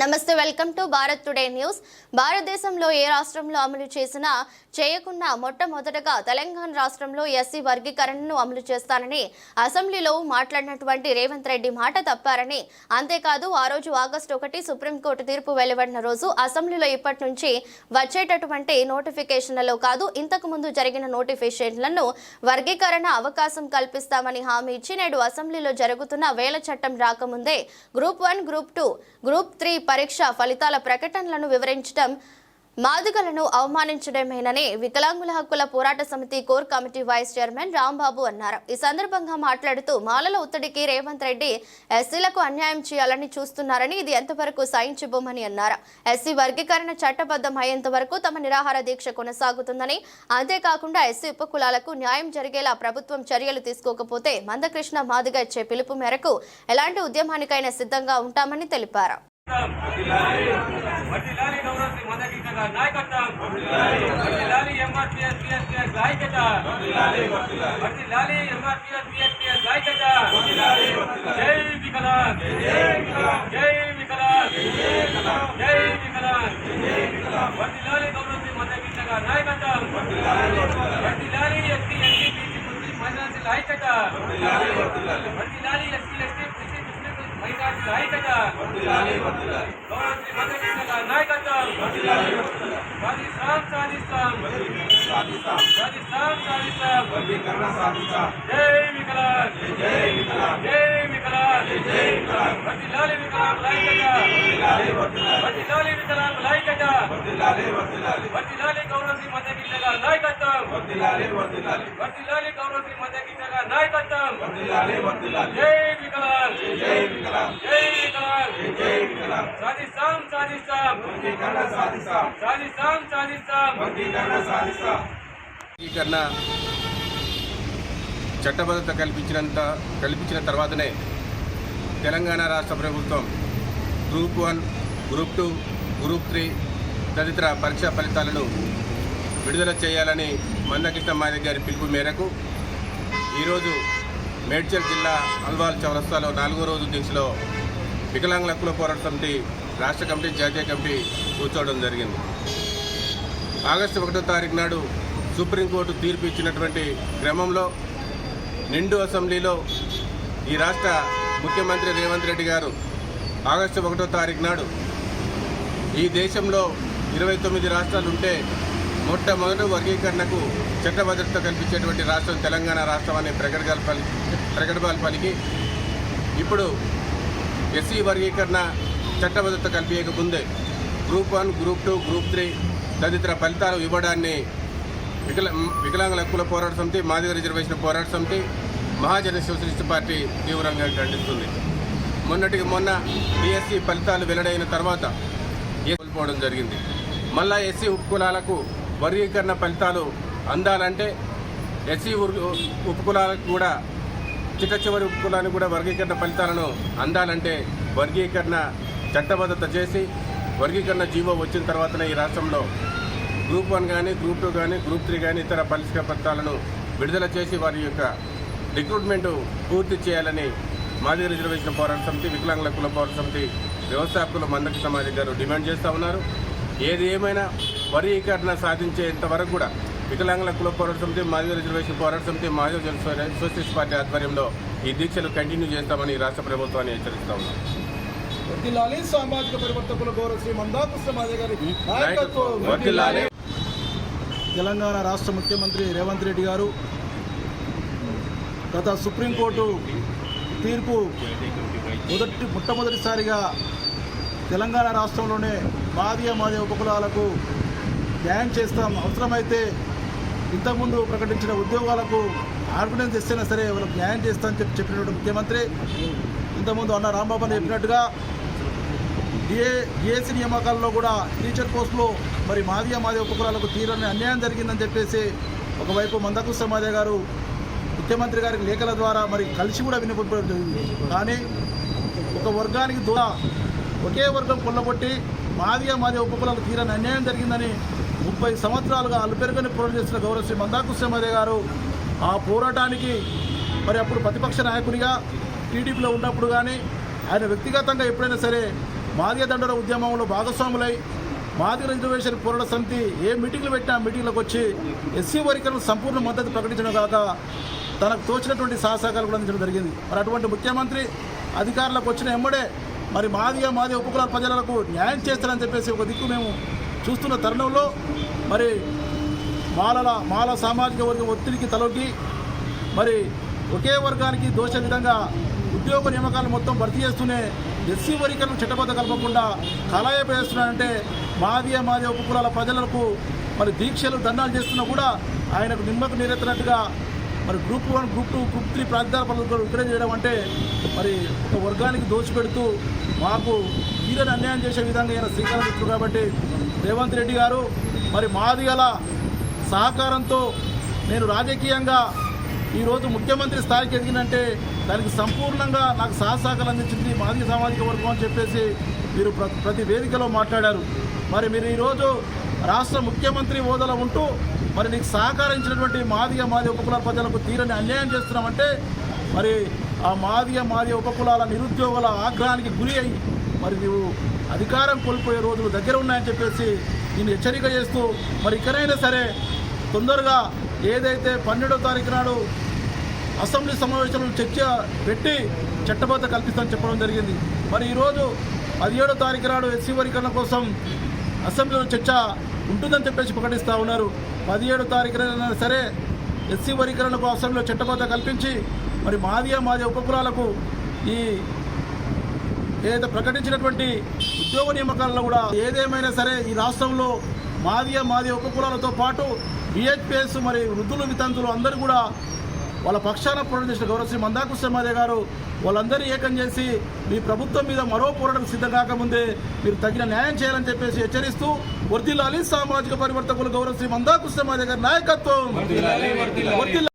నమస్తే welcome to Bharat today news. భారతదేశంలో ఏ రాష్ట్రంలో అమలు చేసినా చేయకుండా మొట్టమొదటగా తెలంగాణ రాష్ట్రంలో ఎస్సీ వర్గీకరణను అమలు చేస్తానని అసెంబ్లీలో మాట్లాడినటువంటి రేవంత్ రెడ్డి మాట తప్పారని అంతేకాదు ఆ రోజు ఆగస్టు ఒకటి సుప్రీంకోర్టు తీర్పు వెలువడిన రోజు అసెంబ్లీలో ఇప్పటి నుంచి వచ్చేటటువంటి నోటిఫికేషన్లలో కాదు ఇంతకు ముందు జరిగిన నోటిఫికేషన్లను వర్గీకరణ అవకాశం కల్పిస్తామని హామీ ఇచ్చి నేడు అసెంబ్లీలో జరుగుతున్న వేల చట్టం రాకముందే group one group two group three పరీక్ష ఫలితాల ప్రకటనలను వివరించడం మాదిగలను అవమానించడమేనని వికలాంగుల హక్కుల పోరాట సమితి core committee vice chairman Rambabu అన్నారు. ఈ సందర్భంగా మాట్లాడుతూ మాలల ఒత్తిడికి రేవంత్ రెడ్డి ఎస్సీలకు అన్యాయం చేయాలని చూస్తున్నారని ఇది ఎంతవరకు సహించబోమని అన్నారు. ఎస్సీ వర్గీకరణ చట్టబద్ధం అయ్యేంత వరకు తమ నిరాహార దీక్ష కొనసాగుతుందని అంతేకాకుండా ఎస్సీ ఉపకులాలకు న్యాయం జరిగేలా ప్రభుత్వం చర్యలు తీసుకోకపోతే మందకృష్ణ మాదిగ ఇచ్చే పిలుపు మేరకు ఎలాంటి ఉద్యమానికైనా సిద్ధంగా ఉంటామని తెలిపారు. వర్ధిల్లాలి గౌరవ శ్రీ గారి నాయకత్వం. వర్ధిల్లాలి ఎంఆర్పీఎస్ బిఎస్పీఎస్ ఐక్యత వర్ధిల్లాలి ఎంఆర్పీఎస్ బిఎస్పీఎస్ వికలాంగ్. జై వికలాంగ్ జై వికలాంగ్ వర్ధిల్లాలి గౌరవ శ్రీ మందకృష్ణ గారి నాయకత్వం వర్ధిల్లాలి ఎస్సీ ఎస్టీ బీసీ ముస్లిం మైనారిటీల ఐక్యత వర్ధిల్లాలి ఎస్సీ ఎస్టీ బీసీ ముస్లిం గారి నాయకత్వం సాధిస్తాం. సాధిస్తాం. సాధిస్తాం. సాధిస్తాం. జై వికలాంగ్. జై వికలాంగ్. జై వికలాంగ్. జై వికలాంగ్. వర్ధిల్లాలి వికలాంగ్ లైకత వర్ధిల్లాలి వికలాంగ్ లైకత వర్ధిల్లాలి గౌరవ శ్రీ మందకృష్ణ గారి నాయకత్వం వర్ధిల్లాలి గౌరవ శ్రీ మందకృష్ణ గారి నాయకత్వం జై వికలాంగ్ జై వికలాంగ్ జై వికలాంగ్ జై వికలాంగ్ సాధిస్తాం సాధిస్తాం సాధిస్తాం సాధిస్తాం వర్గీకరణ చట్టబద్ధత కల్పించినంత కల్పించిన తర్వాతనే తెలంగాణ రాష్ట్ర ప్రభుత్వం group one group two group three తదితర పరీక్షా ఫలితాలను విడుదల చేయాలని మందకృష్ణ మాదిగ గారి పిలుపు మేరకు ఈరోజు మేడ్చల్ జిల్లా అల్వాల్ చౌరస్తాలో నాలుగో రోజు దీక్షలో వికలాంగుల హక్కుల పోరాట సమితి రాష్ట్ర కమిటీ జాతీయ కమిటీ కూర్చోవడం జరిగింది. ఆగస్టు ఒకటో తారీఖు నాడు సుప్రీంకోర్టు తీర్పు ఇచ్చినటువంటి క్రమంలో నిండు అసెంబ్లీలో ఈ రాష్ట్ర ముఖ్యమంత్రి రేవంత్ రెడ్డి గారు ఆగస్టు ఒకటో తారీఖు నాడు ఈ దేశంలో ఇరవై తొమ్మిది రాష్ట్రాలు ఉంటే మొట్టమొదటి వర్గీకరణకు చట్టభద్రత కల్పించేటువంటి రాష్ట్రం తెలంగాణ రాష్ట్రం అనే ప్రకటనలు పలి ప్రకటనలు పలికి. ఇప్పుడు ఎస్సీ వర్గీకరణ చట్టభద్రత కల్పించక ముందే group one group two group three తదితర ఫలితాలు ఇవ్వడాన్ని వికల వికలాంగుల హక్కుల పోరాట సమితి మాదిగ రిజర్వేషన్ పోరాట సమితి మహాజన సోషలిస్ట్ పార్టీ తీవ్రంగా ఖండిస్తుంది. మొన్నటికి మొన్న బీఎస్సీ ఫలితాలు వెల్లడైన తర్వాత ఏ కోల్పోవడం జరిగింది. మళ్ళా ఎస్సీ ఉపకులాలకు వర్గీకరణ ఫలితాలు అందాలంటే ఎస్సీ ఉపకులాలకు కూడా చిట్ట చివరి ఉపకులానికి కూడా వర్గీకరణ ఫలితాలను అందాలంటే వర్గీకరణ చట్టబద్ధత చేసి వర్గీకరణ జీవో వచ్చిన తర్వాతనే ఈ రాష్ట్రంలో గ్రూప్ వన్ కానీ గ్రూప్ టూ కానీ గ్రూప్ త్రీ కానీ ఇతర పరిష్క ఫలితాలను విడుదల చేసి వారి యొక్క రిక్రూట్మెంట్ పూర్తి చేయాలని మాది రిజర్వేషన్ పోరాట సమితి వికలాంగుల కుల పోరాట సమితి వ్యవస్థాపకులు మందకి సమాజం గారు డిమాండ్ చేస్తూ ఉన్నారు. ఏది ఏమైనా వర్గీకరణ సాధించేంత వరకు కూడా వికలాంగుల కుల పోరాట సమితి మాదిగ రిజర్వేషన్ పోరాట సమితి మాదిగ జన సోషలిస్ట్ పార్టీ ఆధ్వర్యంలో ఈ దీక్షలు కంటిన్యూ చేస్తామని రాష్ట్ర ప్రభుత్వాన్ని హెచ్చరిస్తా ఉన్నాం సామాజిక పరివర్తకుల గౌరవ శ్రీ మందాకృష్ణ మాదే గారి నాయకత్వం వర్ధిల్లాలి. తెలంగాణ రాష్ట్ర ముఖ్యమంత్రి రేవంత్ రెడ్డి గారు గత సుప్రీంకోర్టు తీర్పు మొదటి మొట్టమొదటిసారిగా తెలంగాణ రాష్ట్రంలోనే మాదియ మాదియ ఉపకులాలకు న్యాయం చేస్తాం అవసరమైతే ఇంతకుముందు ప్రకటించిన ఉద్యోగాలకు ఆర్డినెన్స్ ఇస్తేనే సరే వాళ్ళకి న్యాయం చేస్తామని చెప్పి చెప్పినటువంటి ముఖ్యమంత్రి ఇంతకుముందు అన్న రాంబాబు చెప్పినట్టుగా డిఏ డిఎస్సి నియామకాల్లో కూడా టీచర్ పోస్టులో మరి మాదియ మాదియ ఉపకులాలకు తీరని అన్యాయం జరిగిందని చెప్పేసి ఒకవైపు మందకృష్ణ మాదే గారు ముఖ్యమంత్రి గారికి లేఖల ద్వారా మరి కలిసి కూడా వినిపించడం జరిగింది. కానీ ఒక వర్గానికి దూర ఒకే వర్గం కొల్లగొట్టి మాదియ ఉప ఉపకులాలకు తీరని అన్యాయం జరిగిందని ముప్పై సంవత్సరాలుగా అల్పెరుగని పోరాటం చేసిన గౌరవ శ్రీ మందాకృష్ణ గారు ఆ పోరాటానికి మరి అప్పుడు ప్రతిపక్ష నాయకునిగా టీడీపీలో ఉన్నప్పుడు కానీ ఆయన వ్యక్తిగతంగా ఎప్పుడైనా సరే మాదిగ దండల ఉద్యమంలో భాగస్వాములై మాదిగ రిజర్వేషన్ పోరాట సమితి ఏ మీటింగ్లు పెట్టినా మీటింగ్లకు వచ్చి ఎస్సీ వర్గీకరణకు సంపూర్ణ మద్దతు ప్రకటించడం కాక తనకు తోచినటువంటి సహసహకాలు కూడా అందించడం జరిగింది. మరి అటువంటి ముఖ్యమంత్రి అధికారులకు వచ్చిన ఎమ్మడే మరి మాదిగా మాది ఉపకుల ప్రజలకు న్యాయం చేస్తారని చెప్పేసి ఒక దిక్కు మేము చూస్తున్న తరుణంలో మరి మాలల మాల సామాజిక వర్గం ఒత్తిడికి తలొగ్గి మరి ఒకే వర్గానికి దోష విధంగా ఉద్యోగ నియామకాలను మొత్తం భర్తీ చేస్తూనే ఎస్సీ వర్గీకరణ చట్టబద్ధ కలపకుండా కలాయపేస్తున్నారంటే మాదియ మాదియ ఉపకులాల ప్రజలకు మరి దీక్షలు దండాలు చేస్తున్నా కూడా ఆయనకు నిమ్మకు నీరెత్తినట్టుగా మరి group one group two group three ప్రాంతాల పనులు విక్రయం చేయడం అంటే మరి ఒక వర్గానికి దోచిపెడుతూ మాకు తీరని అన్యాయం చేసే విధంగా ఈయన శ్రీకారం చుట్టారు కాబట్టి రేవంత్ రెడ్డి గారు మరి మాదిగల సహకారంతో నేను రాజకీయంగా ఈరోజు ముఖ్యమంత్రి స్థాయికి ఎదిగినంటే దానికి సంపూర్ణంగా నాకు సహసహకారం అందించింది మాదిగ సామాజిక వర్గం అని చెప్పేసి మీరు ప్ర- ప్రతి వేదికలో మాట్లాడారు. మరి మీరు ఈరోజు రాష్ట్ర ముఖ్యమంత్రి హోదాలో ఉంటూ మరి నీకు సహకరించినటువంటి మాదిగ మాదిగ ఉపకుల ప్రజలకు తీరని అన్యాయం చేస్తున్నామంటే మరి ఆ మాదిగ మాదిగ ఉపకులాల నిరుద్యోగుల ఆగ్రహానికి గురి అయి మరి నీవు అధికారం కోల్పోయే రోజులు దగ్గర ఉన్నాయని చెప్పేసి నేను హెచ్చరిక చేస్తూ మరి ఇకనైనా సరే తొందరగా ఏదైతే పన్నెండో తారీఖు నాడు అసెంబ్లీ సమావేశంలో చర్చ పెట్టి చట్టబద్ధ కల్పిస్తామని చెప్పడం జరిగింది. మరి ఈరోజు పదిహేడో తారీఖు నాడు ఎస్సీ వర్గీకరణ కోసం అసెంబ్లీలో చర్చ ఉంటుందని చెప్పేసి ప్రకటిస్తూ ఉన్నారు. పదిహేడు తారీఖున సరే ఎస్సీ వర్గీకరణకు అసెంబ్లీలో చట్టబద్ధ కల్పించి మరి మాదియ మాది ఉపకులాలకు ఈ ఏదైతే ప్రకటించినటువంటి ఉద్యోగ నియామకాలలో కూడా ఏదేమైనా సరే ఈ రాష్ట్రంలో మాదియ మాదియ ఉపకులాలతో పాటు బిహెచ్పిఎస్ మరి వృద్ధులు వితంతులు అందరూ కూడా వాళ్ళ పక్షాన పోరాటం చేసిన గౌరవశ్రీ మందాకృష్ణమాదే గారు వాళ్ళందరినీ ఏకం చేసి మీ ప్రభుత్వం మీద మరో పోరాటం సిద్ధం కాకముందే మీరు తగిన న్యాయం చేయాలని చెప్పేసి హెచ్చరిస్తూ వర్దిల్లాలి సామాజిక పరివర్తకులు గౌరవశ్రీ మందాకృష్ణమాదే గారి నాయకత్వం.